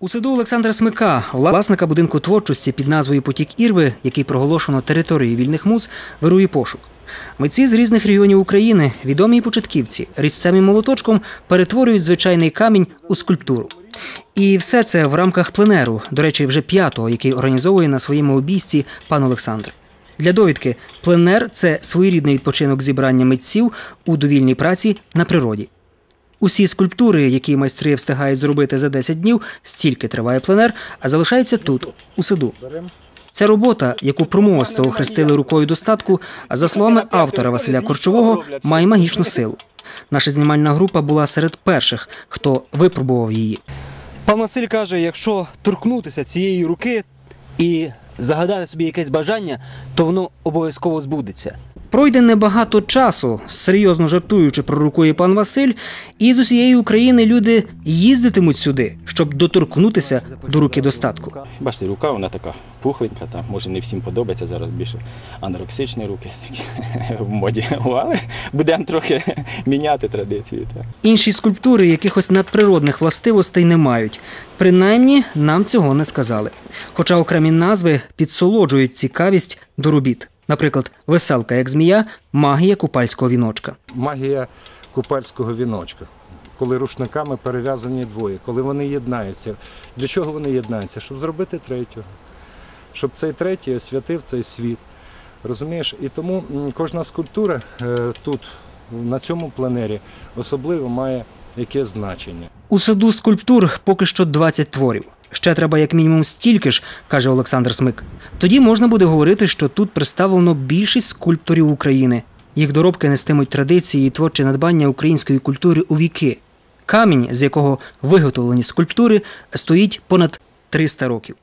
У саду Олександра Смика, власника будинку творчості під назвою Потік Ірви, який проголошено територією вільних муз, вирує пошук. Митці з різних регіонів України, відомі початківці, різцем і молоточком перетворюють звичайний камінь у скульптуру. І все це в рамках пленеру, до речі, вже п'ятого, який організовує на своєму обійсті пан Олександр. Для довідки, пленер це своєрідний відпочинок зібрання митців у довільній праці на природі. Усі скульптури, які майстри встигають зробити за 10 днів, стільки триває пленер, а залишаються тут, у саду. Ця робота, яку промовисто охрестили рукою достатку, а за словами автора Василя Корчового, має магічну силу. Наша знімальна група була серед перших, хто випробував її. Пан Василь каже, якщо торкнутися цієї руки і загадати собі якесь бажання, то воно обов'язково збудеться. Пройде небагато часу, серйозно жартуючи, пророкує пан Василь, і з усієї України люди їздитимуть сюди, щоб доторкнутися до руки достатку. Бачите, рука вона така пухленька, там, може не всім подобається зараз більше анорексичні руки такі в моді. Але будемо трохи міняти традиції. Так. Інші скульптури якихось надприродних властивостей не мають. Принаймні нам цього не сказали. Хоча окремі назви підсолоджують цікавість до робіт. Наприклад, веселка як змія, магія купальського віночка. магія купальського віночка. Коли рушниками перев'язані двоє, коли вони єднаються. Для чого вони єднаються? Щоб зробити третього. Щоб цей третій освятив цей світ. Розумієш? І тому кожна скульптура е, тут, на цьому пленері, особливо має якесь значення. У саду скульптур поки що 20 творів. Ще треба як мінімум стільки ж, каже Олександр Смик. Тоді можна буде говорити, що тут представлено більшість скульпторів України. Їх доробки нестимуть традиції і творче надбання української культури у віки. Камінь, з якого виготовлені скульптури, стоїть понад 300 років.